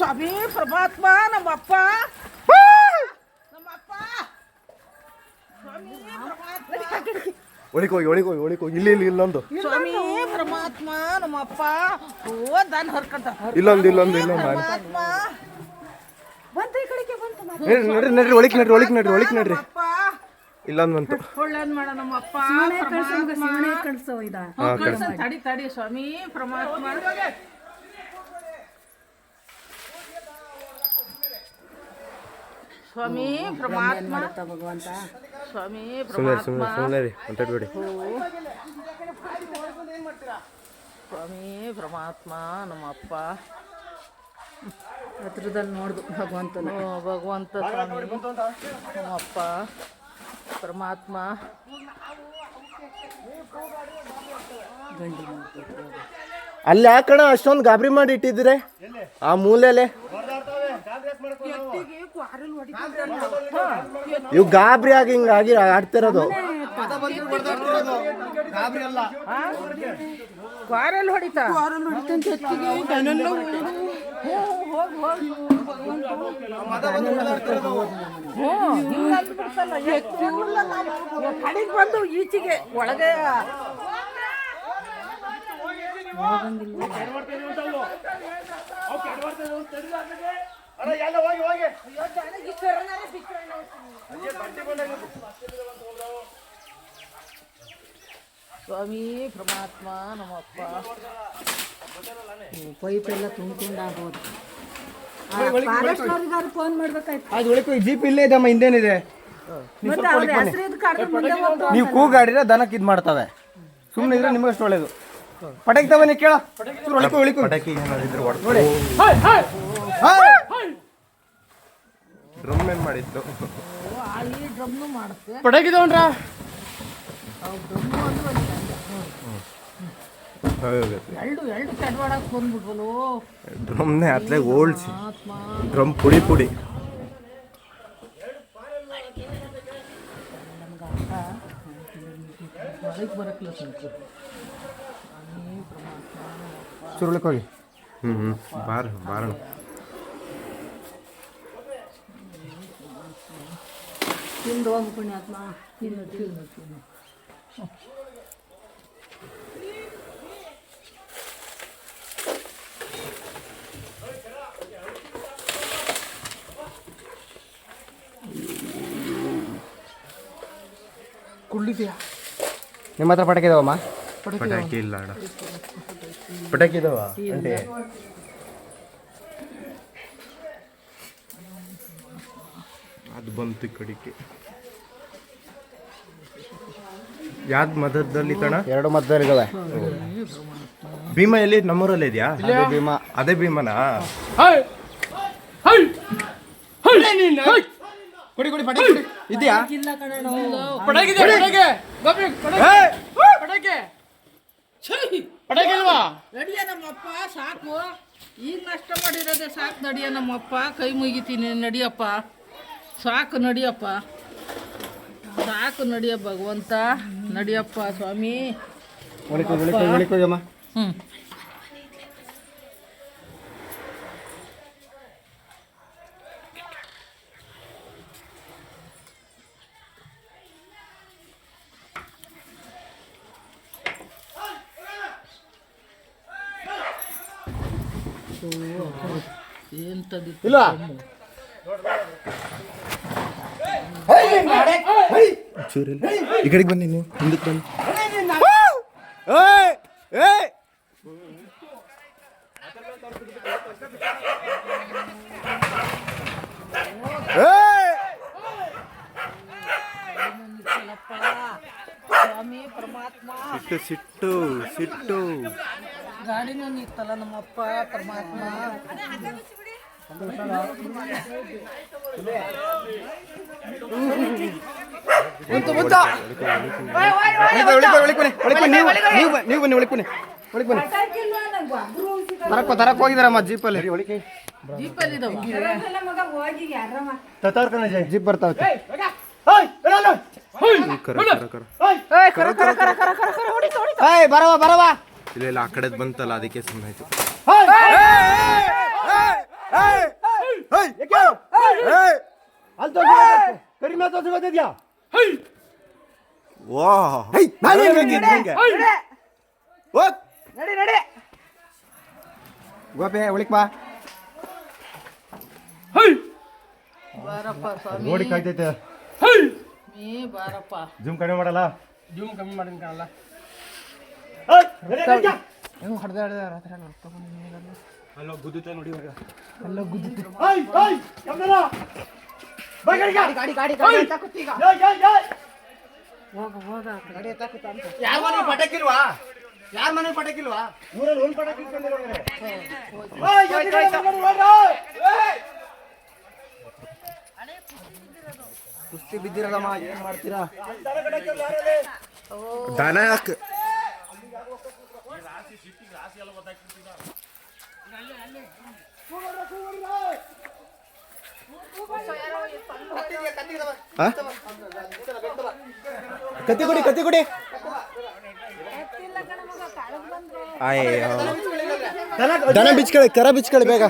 ಸ್ವಾಮಿ ಪರಮಾತ್ಮ ನಮ್ಮಪ್ಪ. ನಮ್ಮಪ್ಪ. ಒಳಿಕೋಗಿ ಒಳಿಕೋಗಿ ಒಳಿಕೋಗಿ. ಇಲ್ಲಿ ಇಲ್ಲಿ ಇಲ್ಲೊಂದು ಸ್ವಾಮಿ ಪರಮಾತ್ಮ ನಮ್ಮಪ್ಪ. ಓ ದಾನ ಹರ್ಕಂತ. ಇಲ್ಲೊಂದು ಇಲ್ಲೊಂದು ಇಲ್ಲೊಂದು. ಪರಮಾತ್ಮ. ಬಂತು ಈ ಕಡೆಗೆ ಬಂತು. ನಡ್ರಿ ನಡ್ರಿ ನಡ್ರಿ ಒಳಿಕ್ ನಡ್ರಿ ಒಳಿಕ್ ನಡ್ರಿ ಒಳಿಕ್ ನಡ್ರಿ. ಇಲ್ಲೊಂದು ಬಂತು. ಒಳ್ಳೇದ್ ಮಾಡ ನಮ್ಮಪ್ಪ ಶಿವನೇ ಕಳ್ಸೋ ಇದ. ತಡಿ ತಡಿ ಸ್ವಾಮಿ ಪರಮಾತ್ಮ. ಸ್ವಾಮಿ ಪರಮಾತ್ಮ. ಮಾಡುತ್ತ ಭಗವಂತ? ಸ್ವಾಮಿ ಸುಮ್ಮನೆ ಪರಮಾತ್ಮ. ಸುಮ್ಮನೆ ಸುಮ್ಮನೆ ರೀ ಹೊಂಟಾಡ್ಬೇಡಿ ಸ್ವಾಮಿ ಪರಮಾತ್ಮ ನಮ್ಮಪ್ಪ ಹತ್ರದಲ್ಲಿ ನೋಡ್ದು ಭಗವಂತನ. ಭಗವಂತ ಸ್ವಾಮಿ ನಮ್ಮಪ್ಪ ಪರಮಾತ್ಮ. ಅಲ್ಲಿ ಯಾಕಣ ಅಷ್ಟೊಂದು ಗಾಬರಿ ಮಾಡಿ ಇಟ್ಟಿದ್ರೆ ಆ ಮೂಲೆಲೆ? ಇವು ಗಾಬರಿ ಆಗಿ ಹಿಂಗಾಗಿ ಆಡ್ತಿರೋದು ಕ್ವಾರಲ್ ಹೊಡಿತಾ ಹೊಡಿತಂತ ಹೆಚ್ಚಿಗೆ ಕೈನೆಲ್ಲ ಸ್ವಾಮಿ ಪರಮಾತ್ಮ ನಮ್ಮಪ್ಪ. ಪೈಪ್ ಎಲ್ಲ ತುಂಬ್ಕೊಂಡು ಆಗೋದು ಫಾರೆಸ್ಟ್ನವ್ರಿಗಾರು ಫೋನ್ ಮಾಡ್ಬೇಕಾಯ್ತು. ಅದು ಒಳಗೆ ಜೀಪ್ ಇಲ್ಲೇ ಇದಮ್ಮ ಹಿಂದೇನಿದೆ. ಮತ್ತೆ ಅವ್ರ ಹೆಸರು ಇದು ಕಡ್ದು ಮುಂದೆ ಹೋಗ್ತು ನೀವು ಕೂಗಾಡಿದ್ರೆ ದನಕ್ಕೆ ಇದು ಮಾಡ್ತವೆ. ಸುಮ್ಮನೆ ಇದ್ರೆ ನಿಮಗಷ್ಟು ಒಳ್ಳೇದು. ಪಟಾಕಿ ತವನಿ ಕೇಳ. ಒಳಿಕೋ ಒಳಿಕೋ ಪಟಾಕಿ ನೋಡಿ. ಡ್ರಮ್ ಏನ್ ಮಾಡಿತ್ತು ಈ ಡ್ರಮ್ನು ಮಾಡುತ್ತೆ. ಎರಡು ಎರಡು ಕೆಡವಾಡಕ್ ಡ್ರಮ್ನೇ ಅತ್ಲಾಗ ಓಲ್ಸಿ. ಆತ್ಮ. ಡ್ರಮ್ ಪುಡಿ ಪುಡಿ. ಒಳಗೆ ಬರಕ್ಲ ಸಂತು ಸುರುಳಕ್ಕೆ ಹೋಗಿ ಹ್ಞೂ ಹ್ಞೂ ಬಾರ ಬಾರಣ. ತಿಂದು ಹೋಗು ಪುಣ್ಯಾತ್ಮ. ತಿನ್ನು ತಿನ್ನು ತಿನ್ನು. ಕುಳ್ಳಿದ್ಯಾ? ನಿಮ್ಮ ಹತ್ರ ಪಟಾಕಿ ಇದಾವಮ್ಮ? ಪಟಾಕಿ ಇಲ್ಲ ಅಣ್ಣ. ಪಟಾಕಿ ಇದಾವ? ಅದು ಬಂತು ಕಡಿಕೆ. ಯಾವ್ದು ಮದದಲ್ಲಿ ಕಣ? ಎರಡು ಮದ್ದಲ್ಲಿ ಭೀಮಾ ಎಲ್ಲಿ? ನಮ್ಮೂರಲ್ಲಿ ಇದೆಯಾ? ಭೀಮಾ. ಅದೇ ಭೀಮನಾ? ಕೊಡಿ ಕೊಡಿ ಪಟಾಕಿ ಕೊಡಿ. ಇದೆಯಾ? ಪಟಾಕಿ ಕಣ ನಡಿಯ ನಮ್ಮಪ್ಪ ಸಾಕು. ಈಗ ನಷ್ಟ ಮಾಡಿರೋದೆ ಸಾಕು ನಡಿಯ ನಮ್ಮಪ್ಪ. ಕೈ ಮುಗಿತೀನಿ ನಡಿಯಪ್ಪ. ಸಾಕು ನಡಿಯಪ್ಪ. ಸಾಕು ನಡಿಯ ಭಗವಂತ. ನಡಿಯಪ್ಪ ಸ್ವಾಮಿ. ಹ್ಞೂ ಎಂತದಿ ಇಲ್ಲ. ಈ ಕಡೆಗೆ ಬನ್ನಿ ನೀವು ಹಿಂದಕ್ಕೆ ಬನ್ನಿ ಸಿಟ್ಟು ಸಿಟ್ಟು ಸಿಟ್ಟು ಗಾಡಿನೂ ನಿತ್ತಲ್ಲ ನಮ್ಮಪ್ಪ ಪರಮಾತ್ಮ. ಒಳಿಕೋ, ಒಳಿಕೋ, ನೀವು ನೀವು ಬನ್ನಿ, ಒಳಿಕೊ ಬನ್ನಿ ಒಳಿಕೊ ಬನ್ನಿ. ತರಕ್ ತರಕ್ ಹೋಗಿದಾರಮ್ಮ ಜೀಪಲ್ಲಿ. ಯಾರಮ್ಮ ಜೀಪ್ ಬರ್ತಾವ ಬರವಾ ಬರವಾ. ಇಲ್ಲ ಇಲ್ಲ ಆ ಕಡೆದ್ ಬಂತಲ್ಲ ಅದಕ್ಕೆ ಸುಮ್ಮನೆ ಕಡಿಮೆ ತೋರಿಸ್ಕೊತಿದ್ಯಾ ವಾ. ನಾನು ಹೆಂಗೆ. ನಡಿ ನಡಿ. ಗೋಪೆ ಉಳಿಕ್ ಬಾ. ಬಾರಪ್ಪ ಸ್ವಾಮಿ. ನೋಡಿ ಕಾಯ್ತೈತೆ. ನೀ ಬಾರಪ್ಪ. ಜೂಮ್ ಕಡಿಮೆ ಮಾಡಲ್ಲ. ಜೂಮ್ ಕಮ್ಮಿ ಮಾಡಿನ ಕಾಣಲ್ಲ. ಅಲ್ಲೋ ಗುದ್ದುತ್ತೆ ನೋಡಿ ಇವಾಗ. ಗಾಡಿ ಗಾಡಿ ಗಾಡಿ ತಗೊತ್ತೀಗ ಯಾರ ಮನೆ ಪಟಾಕಿಲ್ವಾ ಯಾರ ಮನೆ ಪಟಾಕಿಲ್ವಾ? ಊರಲ್ಲಿ ಒಂದ್ ಪಟಾಕಿ. ಕುಸ್ತಿ ಬಿದ್ದಿರಲ್ಲಮ್ಮ ಏನ್ ಮಾಡ್ತೀರಾ? ದನ ಯಾಕೆ ಕತ್ತಿ ಕೊಡಿ ಕತ್ತಿ ಕೊಡಿ. ಅಯ್ಯೋ ದನ ಬಿಚ್ಕೊಳ್ಳಿ ಕರ ಬಿಚ್ಕೊಳ್ಳಿ ಬೇಗ.